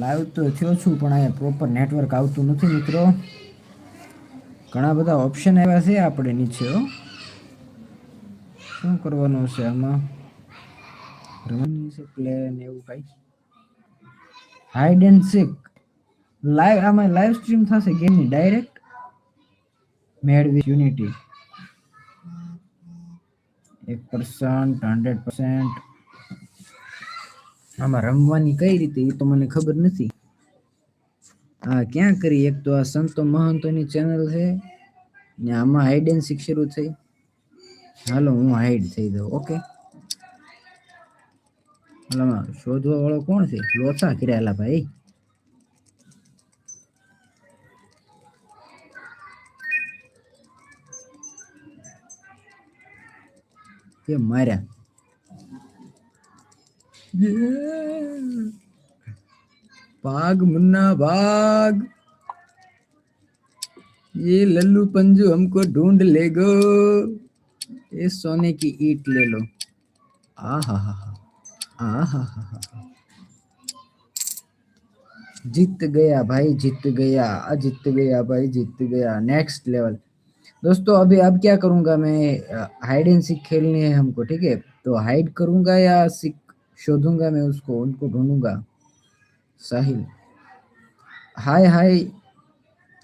Live તો થયો છું, પણ અહીંયા પ્રોપર નેટવર્ક આવતું નથી મિત્રો. ઘણા બધા ઓપ્શન આવ્યા છે આપણે નીચે. શું કરવાનું છે આમાં? રમવાની છે પ્લેન એવું કઈ? હાઈડ એન્ડ સીક લાઈવ આમાં લાઈવ સ્ટ્રીમ થશે ગેમની ડાયરેક્ટ મેળવી યુનિટી એક પર્સન્ટ હંડ્રેડ પર્સન્ટ આમાં રમવાની કઈ રીતે, એ તો મને ખબર નથી. આ ક્યાં કરી? એક તો આ સંતો મહંતોની ચેનલ છે ને આમાં હાઈડ એન્ડ શરૂ થઈ. હાલો, હું હાઈડ થઈ દઉં ઓકે આમાં શોધવા વાળો કોણ છે? લોચા કર્યાલા ભાઈ. કે માર્યા? भाग मुन्ना, भाग। ये लल्लू पंजू हमको ढूंढ ले गो ये सोने की ईट ले लो। आ हा हा हा हा हा जीत गया भाई, जीत गया। जीत गया भाई, जीत गया। नेक्स्ट लेवल दोस्तों, अभी अब क्या करूँगा मैं? हाइड एंड सीख खेलनी है हमको, ठीक है? तो हाइड करूँगा या सीख शोधूँगा मैं उसको, उनको ढूंढूँगा। साहिल। हाय हाय,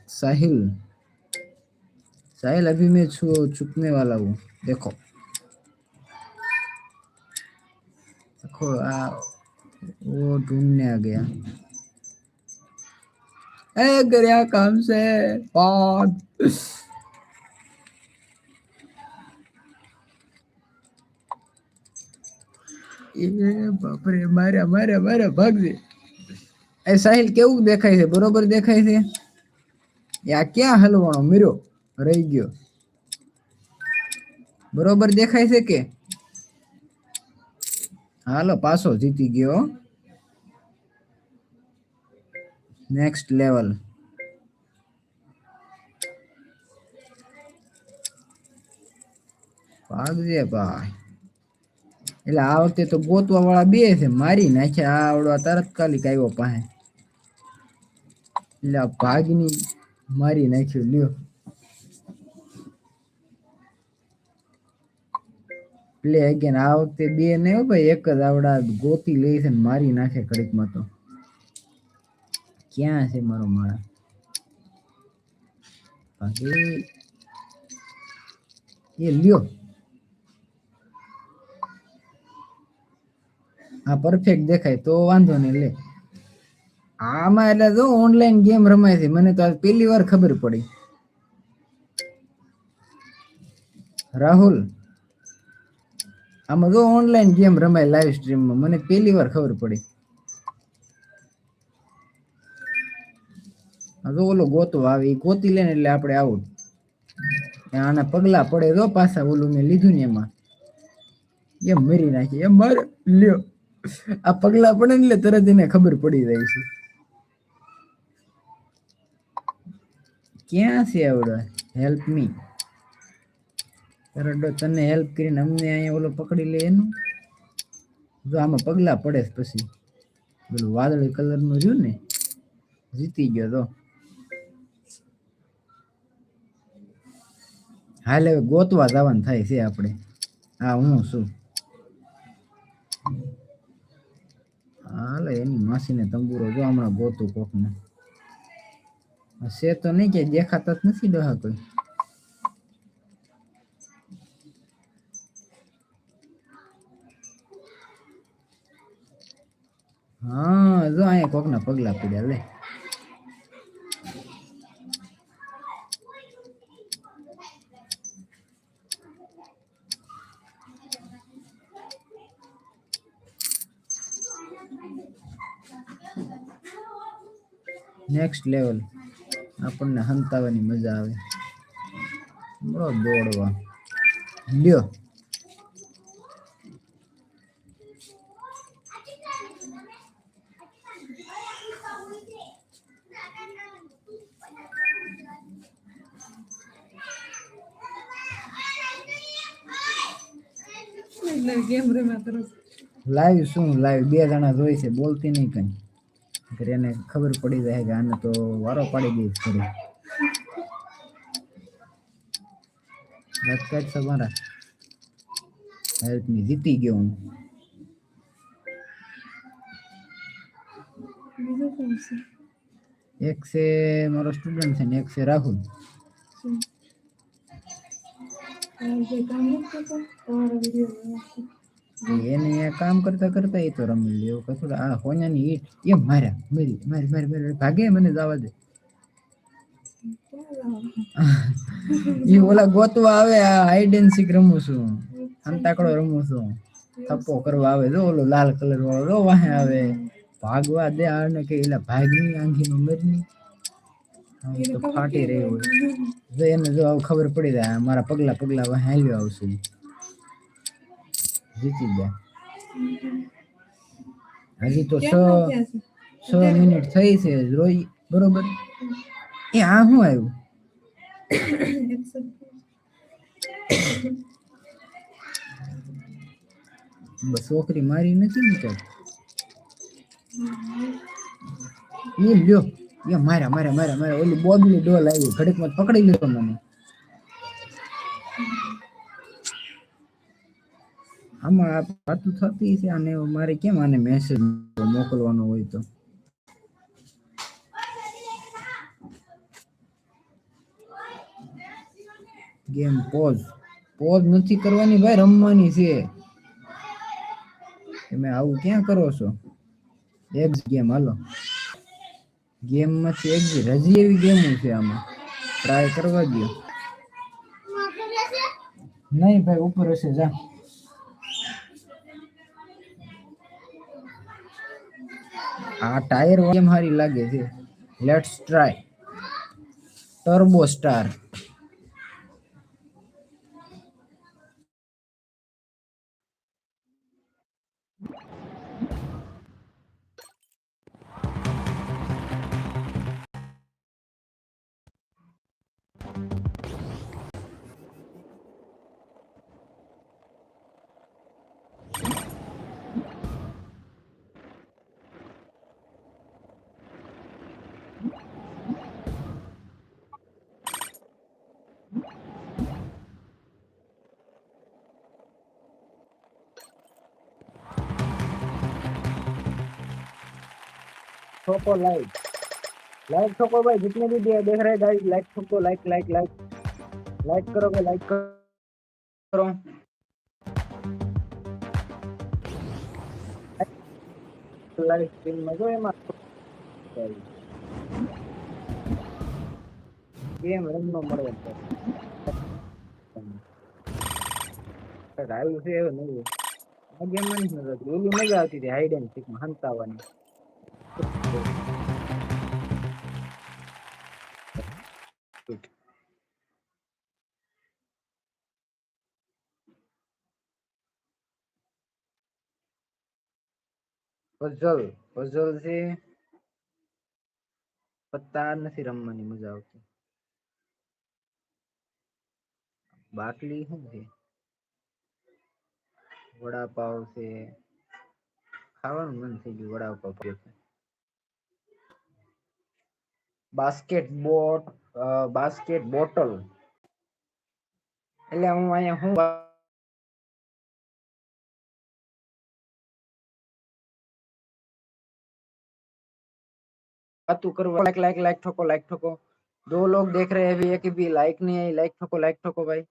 साहिल। साहिल, अभी मैं छू, छुपने वाला हूँ। देखो। देखो, आ, वो ढूँढने आ गया। ए गया काम से? बहुत બાપરે માર્યા માર્યા માર્યા ભાગજે એ સાહિલ કેવું દેખાય છે? બરોબર દેખાય છે? આ ક્યાં હલવાનો મીરો? રહી ગયો. બરોબર દેખાય છે કે? હાલો, પાછો જીતી ગયો નેક્સ્ટ લેવલ ભાગજે ભાઈ. એટલે આ વખતે તો ગોતવા વાળા બે છે, મારી નાખ્યા, આ આવડો તાત્કાલિક આવ્યો પાસે. એટલે આ ભાગની મારી નાખ્યું, લ્યો. પ્લે અગેન આ વખતે બે ને હો ભાઈ, એક જ આવડા ગોતી લઈ છે ને મારી નાખે કડીકમાં તો. ક્યાં છે મારો માળા? ભાગે. એ લ્યો. હા પરફેક્ટ દેખાય, તો વાંધો નહીં, લે. આમાં એટલે જો ઓનલાઈન ગેમ રમાય છે, મને તો પહેલી વાર ખબર પડી. રાહુલ, આમાં જો ઓનલાઈન ગેમ રમાય લાઈવ સ્ટ્રીમમાં મને પહેલી વાર ખબર પડી. જો ઓલો ગોતો આવે એ ગોતી લે એટલે આપણે આવું આના પગલા પડે જો પાછા ઓલું મેં લીધું ને એમાં. એમ મરી નાખી, એમ મારે, લ્યો. આ પગલા પડે એટલે તરત એને ખબર પડી જાય છે. ક્યાં છે આવડે? હેલ્પ મી તરડો તને હેલ્પ કરીને અમને અહીંયા ઓલો પકડી લે એનું. જો આમાં પગલા પડે પછી. પેલું વાદળી કલરનું રહ્યું ને, જીતી ગયો તો. હાલ ગોતવા જવાનું થાય છે આપણે. હા હું શું હાલે, એની માસીને તંબુરો જો હમણાં ગોતું કોકને. છે તો નહીં કે દેખાતા જ નથી ડોહા કોઈ. હા, જો અહીંયા કોકના પગલા પડ્યા, લે. નેક્સ્ટ લેવલ આપણને હંતાવાની મજા આવે. બરો દોડવા લ્યો. લાઈવ શું? લાઈવ બે જણા જોઈ છે. બોલતી નહીં કઈ. અગર એને ખબર પડી જાય કે આને તો વારો પાડી દઈશ ઘરે. રાજકાજ તમારા હેલ્પ મી જીતી ગયો હું. છે? એક છે મારો સ્ટુડન્ટ છે ને એક છે રાહુલ. તમારા વીડિયો એને કામ કરતા કરતા એ તો રમી લે એવું કશું આ હોનાની ઈટ એમ માર્યા મારી મારી મારી મારી ભાગે મને જવા દે. એ ઓલા ગોતવા આવે આ હાઈડ એન્ડ સીક રમું છું. અંતાકડો રમું છું. થપ્પો કરવા આવે જો ઓલો લાલ કલર વાળો જો વાહે આવે. ભાગવા દે આને કે એલા ભાગની આંખીનો મરની. તો ફાટી રહ્યો હોય. જો એને જો ખબર પડી જાય મારા પગલા પગલા વાહે હાલ્યો આવશે. જીતી ગયા હજી તો છ છે? મિનિટ થઈ છે. રોઈ બરોબર? એ આ શું આવ્યું? બસ છોકરી મારી નથી ને તો એ લ્યો. એ મારા મારા મારા માર્યા ઓલી બોબલી ડોલ આવી. ઘડીકમાં પકડી લીધો મને. આમાં આ થતી છે અને મારે કેમ આને મેસેજ મોકલવાનો હોય તો? Game pose. પોઝ નથી કરવાની ભાઈ રમવાની છે. તમે આવું ક્યાં કરો છો? એક ગેમ હાલો. ગેમમાંથી એક રજી એવી ગેમો છે આમાં. ટ્રાય કરવા દો નહીં ભાઈ ઉપર હશે જા. આ ટાયર ગેમ સારી લાગે છે. લેટ્સ ટ્રાય ટર્બો સ્ટાર ठोको लाइक लाइक ठोको भाई जितने भी दे- देख रहे हैं गाइस लाइक ठोको लाइक लाइक लाइक लाइक करोगे लाइक करो લાઈવ સ્ટ્રીમ માં જો એમાં ગેમ રમવા મળે છે આવ્યું છે એવું નહીં આ ગેમ માં નથી મજા આવતી ઓલી મજા આવતી હતી હાઈડ એન્ડ સીક માં હંતાવાની પઝલ પઝલ છે પત્તા નથી રમવાની મજા આવતી બાટલી શું છે વડાપાવ છે ખાવાનું મન થઈ ગયું વડાપાવ ખાવું છે બાસ્કેટ બોટ બાસ્કેટ બોટલ એટલે હું અહીંયા હું बात करो लाइक लाइक लाइक ठोको लाइक ठोको। दो लोग देख रहे हैं भी है कि भी लाइक नहीं है लाइक ठोको लाइक ठोको भाई।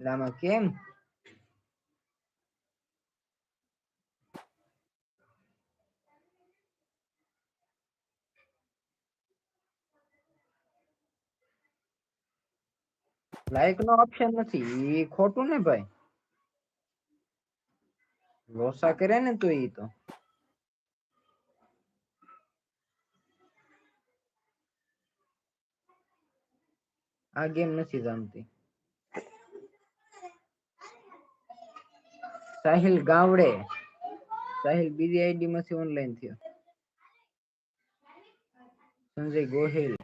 लामा केम? લાઇક નો ઓપ્શન નથી ખોટું ને ભાઈ? લોસા કરે ને તો એ તો. આ ગેમ નથી જામતી. સાહિલ ગાવડે. સાહિલ, બીજી આઈડી માંથી ઓનલાઈન થયો. સંજય ગોહિલ.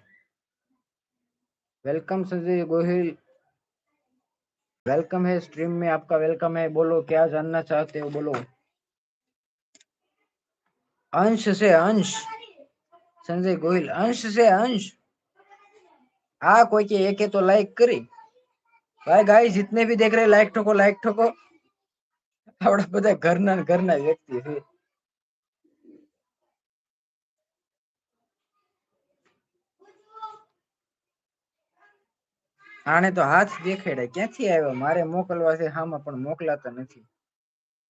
વેલકમ સંજય ગોહિલ. वेलकम है स्ट्रीम में आपका वेलकम है बोलो क्या जानना चाहते हो बोलो अंश से अंश संजय गोहिल अंश से अंश हाँ कोई के एक है तो लाइक करी भाई गाइस जितने भी देख रहे हैं लाइक ठोको लाइक ठोको આપણા બધા ઘરના ને ઘરના વ્યક્તિ છે આને તો હાથ દેખેડે. ક્યાંથી આવ્યો? મારે મોકલવા છે. હામાં પણ મોકલાતા નથી.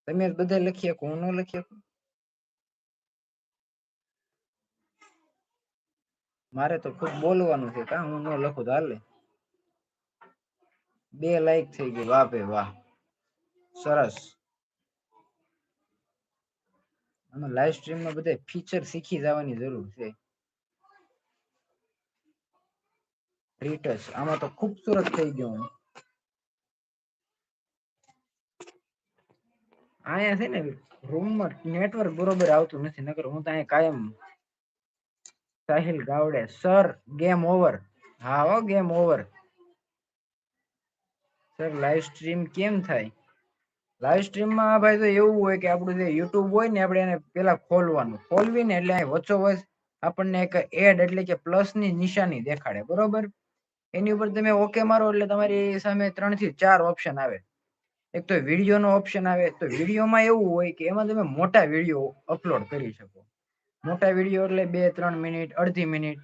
તમે બધા લખી શકો. હું ન લખી શકું? મારે તો ખૂબ બોલવાનું છે કા? હું ન લખું તો હાલે. બે લાઈક થઈ ગઈ. વાહ ભાઈ વાહ. સરસ. આમાં લાઈવ સ્ટ્રીમમાં બધા ફીચર શીખી જવાની જરૂર છે. રીટચ આમાં તો ખૂબસૂરત થઈ ગયો અહીંયા છે ને રૂમમાં નેટવર્ક બરોબર આવતું નથી, નકર હું તો અહીંયા કાયમ Sahil Gawde sir game over હા હો game over sir live stream કેમ થાય? લાઈવ સ્ટ્રીમમાં ભાઈ તો એવું હોય કે આપણું જે યુટ્યુબ હોય ને, આપણે એને પેલા ખોલવાનું. ખોલવીને એટલે અહીં વચ્ચોવચ આપણને એક એડ એટલે કે પ્લસની નિશાની દેખાડે, બરોબર? એની ઉપર તમે ઓકે મારો એટલે તમારી સામે ત્રણથી ચાર ઓપ્શન આવે. એક તો વીડિયો નો ઓપ્શન આવે. તો વિડીયોમાં એવું હોય કે એમાં તમે મોટા વીડિયો અપલોડ કરી શકો. મોટા વીડિયો એટલે બે, ત્રણ મિનિટ, અડધી મિનિટ.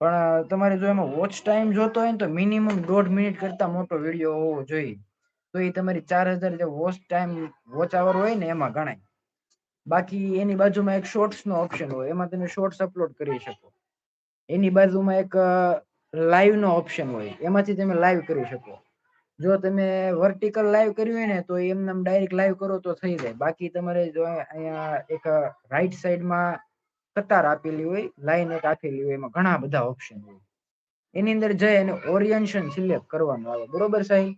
પણ તમારે જો એમાં વોચ ટાઈમ જોતો હોય ને તો મિનિમમ દોઢ મિનિટ કરતા મોટો વીડિયો હોવો જોઈએ. તો એ તમારી ચાર હજાર જે વોચ ટાઈમ વોચ આવર હોય ને એમાં ગણાય. બાકી એની બાજુમાં એક શોર્ટ્સ નો ઓપ્શન હોય. એમાં તમે શોર્ટ્સ અપલોડ કરી શકો. એની બાજુમાં એક લાઈવ નો ઓપ્શન હોય. એમાંથી તમે લાઈવ કરી શકો. જો તમે વર્ટિકલ લાઈવ કર્યું હોય ને, તો એમને ડાયરેક્ટ લાઈવ કરો તો થઈ જાય. બાકી તમારે જો અહીંયા એક રાઈટ સાઈડમાં કતાર આપેલી હોય લાઈન એક આપેલી હોય, એમાં ઘણા બધા ઓપ્શન હોય. એની અંદર જઈ અને ઓરિયન્શન સિલેક્ટ કરવાનું આવે. બરોબર સાહેબ?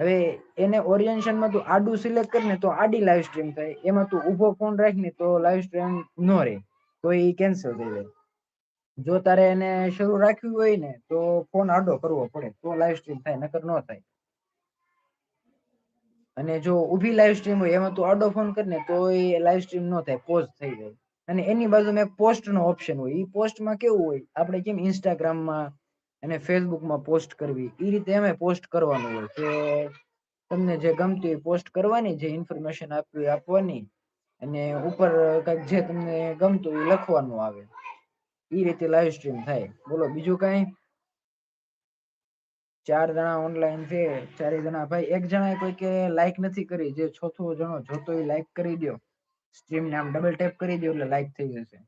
હવે એને ઓરિયન્શનમાં તું આડું સિલેક્ટ કરીને તો આડી લાઈવ સ્ટ્રીમ થાય. એમાં તું ઊભો ફોન રાખીને, તો લાઈવ સ્ટ્રીમ ન રહે. તો એ કેન્સલ થઈ જાય. જો તારે એને શરૂ રાખ્યું હોય ને, તો ફોન આડો કરવો પડે. તો લાઈવ સ્ટ્રીમ થાય, નકર ન થાય. અને જો ઊભી લાઈવ સ્ટ્રીમ હોય, એમાં તું આડો ફોન કરીને તો એ લાઈવ સ્ટ્રીમ ન થાય પોઝ થઈ જાય. અને એની બાજુમાં એક પોસ્ટ નો ઓપ્શન હોય. એ પોસ્ટમાં કેવું હોય, આપણે કેમ ઇન્સ્ટાગ્રામમાં અને ફેસબુકમાં પોસ્ટ કરવી? એ રીતે અમે પોસ્ટ કરવાનું હોય કે તમને જે ગમતી હોય પોસ્ટ કરવાની, જે ઇન્ફોર્મેશન આપવી આપવાની. અને ઉપર કંઈક જે તમને ગમતું એ લખવાનું આવે. એ રીતે લાઈવ સ્ટ્રીમ થાય. બોલો, બીજું કઈ? ચાર જણા ઓનલાઈન છે ચારે જણા ભાઈ. એક જણાએ કોઈ કે લાઈક નથી કરી, જે ચોથો જણો જોતો એ લાઈક કરી દો સ્ટ્રીમ ને આમ ડબલ ટેપ કરી દો એટલે લાઈક થઈ જશે.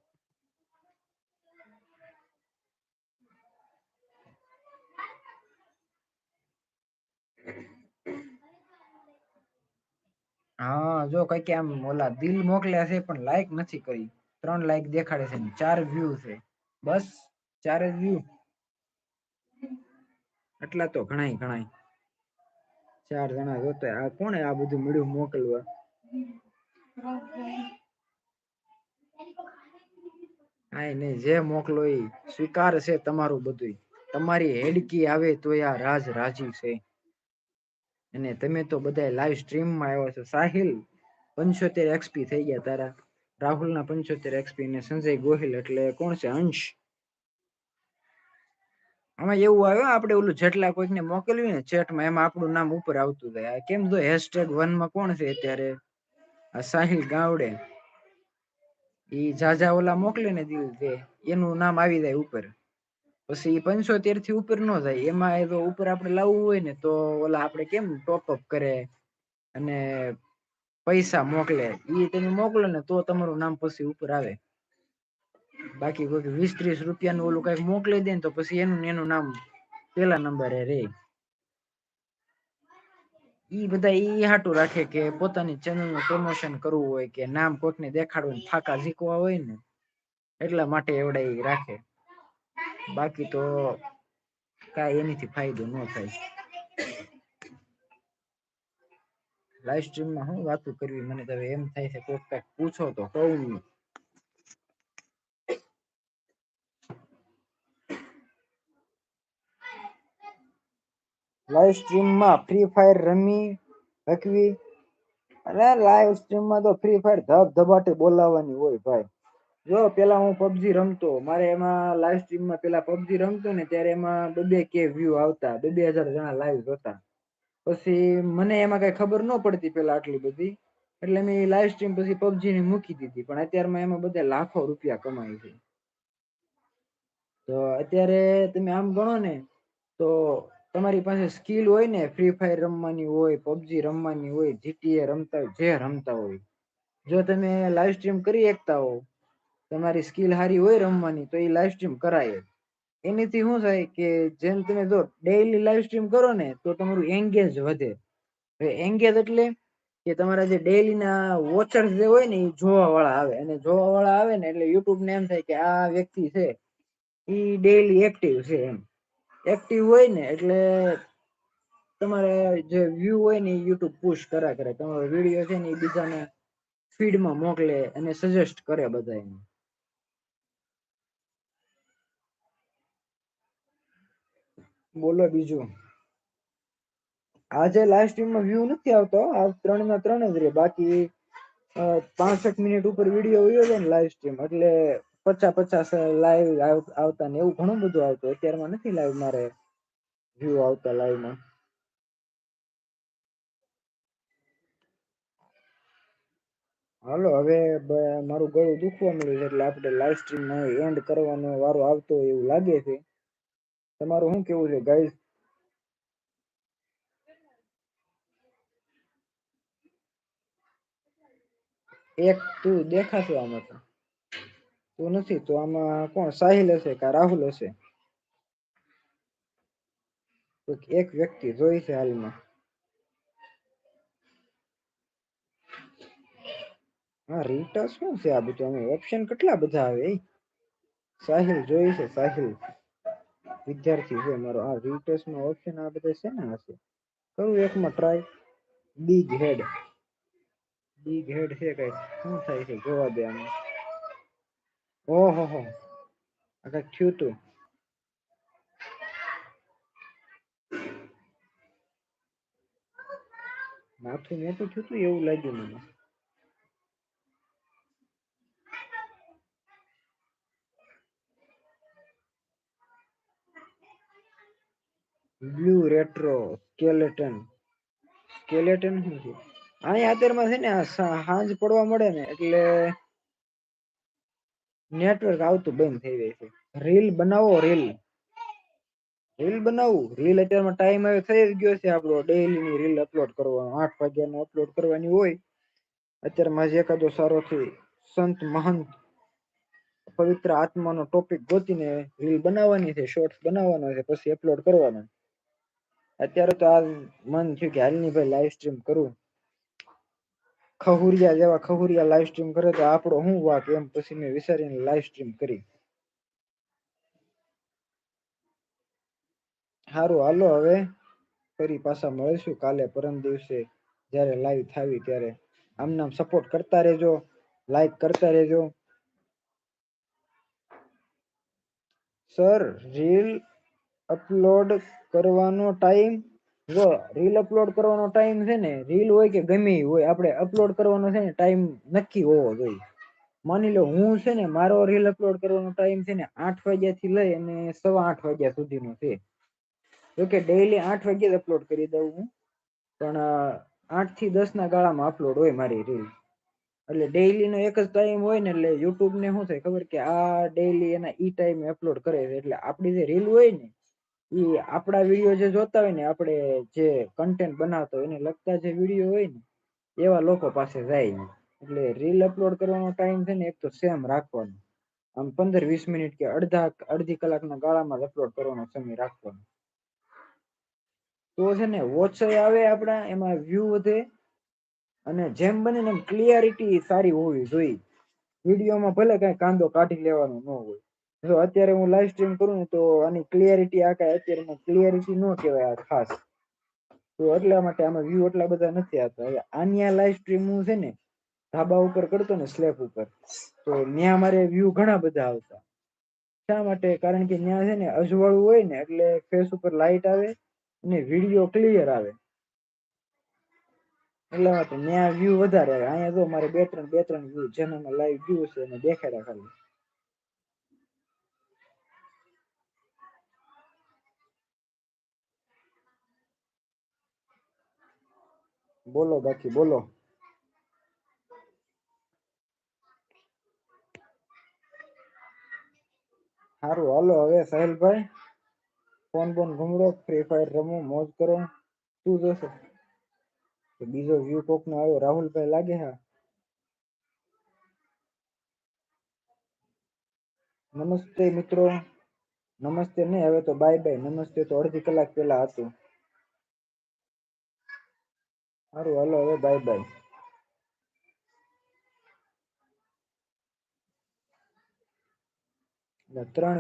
હા, જો કઈ કે આમ ઓલા દિલ મોકલ્યા છે, પણ લાઈક નથી કરી. ત્રણ લાઈક દેખાડે છે ચાર વ્યૂ છે. બસ, ચાર જ વ્યૂ. એટલા તો ઘણાય ઘણાય. ચાર જણા જોતા આ કોણે આ બધું મળ્યું મોકલવા? આય નહીં, જે મોકલો એ સ્વીકાર છે તમારું બધું તમારી હેડકી આવે તો આ રાજ રાજી છે. અને તમે તો બધા લાઈવ સ્ટ્રીમમાં આવ્યા છો. સાહિલ, પંચોતેર એક્સપી થઈ ગયા તારા. રાહુલના પંચોતેર એક્સપી ને સંજય ગોહિલ એટલે કોણ છે? અંશ. આમાં એવું આવ્યું આપણે ઓલું જેટલા કોઈકને મોકલ્યું ને ચેટમાં એમાં આપણું નામ ઉપર આવતું જાય. કેમ તો હેશટેગ વનમાં કોણ છે અત્યારે? આ સાહિલ ગાવડે. ઈ જાજા ઓલા મોકલે ને જે એનું નામ આવી જાય ઉપર. પછી પંચોતેરથી ઉપર નો જાય. એમાં એ તો ઉપર આપણે લાવવું હોય ને તો ઓલા આપણે કેમ ટોપ અપ કરે? અને પૈસા મોકલે. ઈ તમે મોકલો ને તો તમારું નામ પછી ઉપર આવે. બાકી કોઈ વીસ ત્રીસ રૂપિયાનું ઓલું કંઈક મોકલી દે ને તો પછી એનું એનું નામ પેલા નંબરે રે. ઈ બધા ઈ હાટું રાખે કે પોતાની ચેનલનું પ્રમોશન કરવું હોય કે નામ કોકને દેખાડવું ને ફાકા ઝીકવા હોય ને, એટલા માટે એવડા ઈ રાખે. બાકી તો કાંઈ એનીથી ફાયદો ન થાય. લાઈવ સ્ટ્રીમમાં હું વાતો કરવી? મને તો એમ થાય છે, કોક કાંઈક પૂછો તો કહું નહીં લાઈવ સ્ટ્રીમમાં ફ્રી ફાયર રમી હકવી અરે લાઈવ સ્ટ્રીમમાં તો ફ્રી ફાયર ધબ ધબાટે બોલાવવાની હોય ભાઈ. જો પેલા હું પબજી રમતો, મારે એમાં લાઈવ સ્ટ્રીમમાં પેલા પબજી રમતો ને ત્યારે એમાં બબે કે વ્યૂ આવતા બબે હજાર જણા લાઈવ જોતા પછી મને એમાં કઈ ખબર ન પડતી પેલા આટલી બધી. એટલે મેં લાઈવ સ્ટ્રીમ પછી પબજી ની મૂકી દીધી. પણ અત્યારમાં એમાં બધા લાખો રૂપિયા કમાય છે. તો અત્યારે તમે આમ ગણો ને, તો તમારી પાસે સ્કિલ હોય ને ફ્રી ફાયર રમવાની હોય પબજી રમવાની હોય જીટીએ રમતા જે રમતા હોય. જો તમે લાઈવ સ્ટ્રીમ કરી શકતા હો, તમારી સ્કિલ સારી હોય રમવાની, તો એ લાઈવ સ્ટ્રીમ કરાય. એનીથી શું થાય કે જેમ તમે જો ડેઈલી લાઈવ સ્ટ્રીમ કરો ને, તો તમારું એન્ગેજ વધે. એન્ગેજ એટલે કે તમારા જે ડેઈલી ના વોચર્સ જે હોય ને, એ જોવા વાળા આવે. અને જોવા વાળા આવે ને એટલે યુટ્યુબ ને એમ થાય કે આ વ્યક્તિ છે એ ડેઈલી એક્ટિવ છે એમ. એક્ટિવ હોય ને એટલે તમારે જે વ્યૂ હોય ને, એ યુટ્યુબ પુશ કર્યા કરે તમારો વીડિયો છે ને, એ બીજાને ફીડમાં મોકલે અને સજેસ્ટ કરે બધાને બોલો બીજું. આજે લાઈવ સ્ટ્રીમમાં વ્યૂ નથી આવતો. આ ત્રણ ના ત્રણ જ રે બાકી પાંસઠ મિનિટ ઉપર વીડિયો વયો છે ને લાઈવ સ્ટ્રીમ એટલે પચાસ પચાસ લાઈવ આવતા ને એવું ઘણું બધું આવતું. અત્યારમાં નથી લાઈવ મારે વ્યૂ આવતા લાઈવમાં હાલો, હવે મારું ગળું દુખવા મળ્યું એટલે આપણે લાઈવ સ્ટ્રીમ એન્ડ કરવાનો વારો આવતો હોય એવું લાગે છે. તમારું શું કેવું છે ગાઈઝ એક તું દેખાશે આમાં તો. તું નથી, તો આમાં કોણ? સાહિલ હશે કે રાહુલ હશે? કોઈક એક વ્યક્તિ જોઈ છે હાલમાં. હા, રીટા શું છે આ બધું? અમે ઓપ્શન કેટલા બધા આવે એ સાહિલ જોઈ છે, સાહિલ. વિદ્યાર્થી છે મારો. આ રીટસ નો ઓપ્શન આ બધા છે ને હશે? કરું એકમાં try big head big head છે કઈ? શું થાય છે? જોવા દે આમાં. ઓહો હો. આ કંઈક થયું તું. માથું મોટું થયું તું એવું લાગ્યું મને. બ્લુ રેટ્રો સ્કેલેટન સ્કેલેટન શું છે? અહીંયા અત્યારમાં છે ને સાંજ પડવા મળે ને એટલે નેટવર્ક આવતું બંધ થઈ જાય છે. રીલ બનાવો રીલ રીલ બનાવવું રીલ અત્યારમાં ટાઈમ હવે થઈ જ ગયો છે આપણો. ડેઈલી ની રીલ અપલોડ કરવાનો. આઠ વાગ્યાનો અપલોડ કરવાની હોય. અત્યારમાં જે એકાદો સારો થી સંત મહંત. પવિત્ર આત્માનો ટોપિક ગોતીને રીલ બનાવવાની છે શોર્ટ્સ બનાવવાનો છે, પછી અપલોડ કરવાનો. અત્યારે તો આ મન થયું કે હાલની ભાઈ લાઈવ સ્ટ્રીમ કરું. ખહુરિયા જેવા ખહુરિયા લાઈવ સ્ટ્રીમ કરે તો આપણો હું વાક એમ પછી મેં વિચારીને લાઈવ સ્ટ્રીમ કરી. સારું હાલો હવે. ફરી પાછા મળીશું કાલે પરમ દિવસે જ્યારે લાઈવ થાવી ત્યારે. આમ નામ સપોર્ટ કરતા રહેજો લાઈક કરતા રહેજો. સર રીલ અપલોડ કરવાનો ટાઈમ જો રીલ અપલોડ કરવાનો ટાઈમ છે ને રીલ હોય કે ગમે હોય, આપણે અપલોડ કરવાનો છે ને ટાઈમ નક્કી હોવો જોઈએ. માની લો હું છે ને, મારો રીલ અપલોડ કરવાનો ટાઈમ છે ને, આઠ વાગ્યા થી લઈ અને સવા આઠ વાગ્યા સુધીનો છે. જોકે ડેઈલી આઠ વાગ્યે જ અપલોડ કરી દઉં હું. પણ આઠથી દસ ના ગાળામાં અપલોડ હોય મારી રીલ એટલે ડેઈલી નો એક જ ટાઈમ હોય ને, એટલે યુટ્યુબ ને શું થાય ખબર કે આ ડેઈલી એના ઈ ટાઈમે અપલોડ કરે છે. એટલે આપણી જે રીલ હોય ને ઈ આપણા વીડિયો જે જોતા હોય ને, આપણે જે કન્ટેન્ટ બનાવતા હોય, એને લગતા જે વીડિયો હોય ને, એવા લોકો પાસે જાય. એટલે રીલ અપલોડ કરવાનો ટાઈમ છે ને, એક તો સેમ રાખવાનો. આમ પંદર વીસ મિનિટ કે અડધા, અડધી કલાકના ગાળામાં અપલોડ કરવાનો સમય રાખવાનો. તો છે ને વોચ આવે આપણા, એમાં વ્યૂ વધે, અને જેમ બને એમ ક્લિયરિટી સારી હોવી જોઈએ. વિડીયોમાં ભલે કાંઈ કાંદો કાઢી લેવાનો ન હોય. જો અત્યારે હું લાઈવ સ્ટ્રીમ કરું ને તો આની ક્લિયરિટી આ કઈ અત્યારે ક્લિયરિટી ન કહેવાય આ ખાસ. તો એટલા માટે આમાં વ્યૂ એટલા બધા નથી આવતા. આની આ લાઈવ સ્ટ્રીમ હું છે ને ધાબા ઉપર કરતો ને સ્લેબ ઉપર, તો ત્યાં મારે વ્યૂ ઘણા બધા આવતા. શા માટે? કારણ કે ત્યાં છે ને અજવાળું હોય ને એટલે ફેસ ઉપર લાઈટ આવે અને વીડિયો ક્લિયર આવે. એટલે માટે ત્યાં વ્યૂ વધારે આવે. અહીંયા જો મારે બે ત્રણ બે ત્રણ વ્યૂ જેનામાં લાઈવ વ્યૂ છે એને દેખાડ્યા ખાલી. બોલો બાકી બોલો સારું હાલો હવે સાહેલભાઈ ફોન બોન ઘૂમરો ફ્રી ફાયર રમો મોજ કરો શું જોશે તો બીજો વ્યૂ કોક નો આવ્યો રાહુલભાઈ લાગે હા? નમસ્તે મિત્રો, નમસ્તે નહીં, હવે તો બાય બાય નમસ્તે તો અડધી કલાક પહેલા હતું. સારું હાલો હવે બાય બાય ત્રણ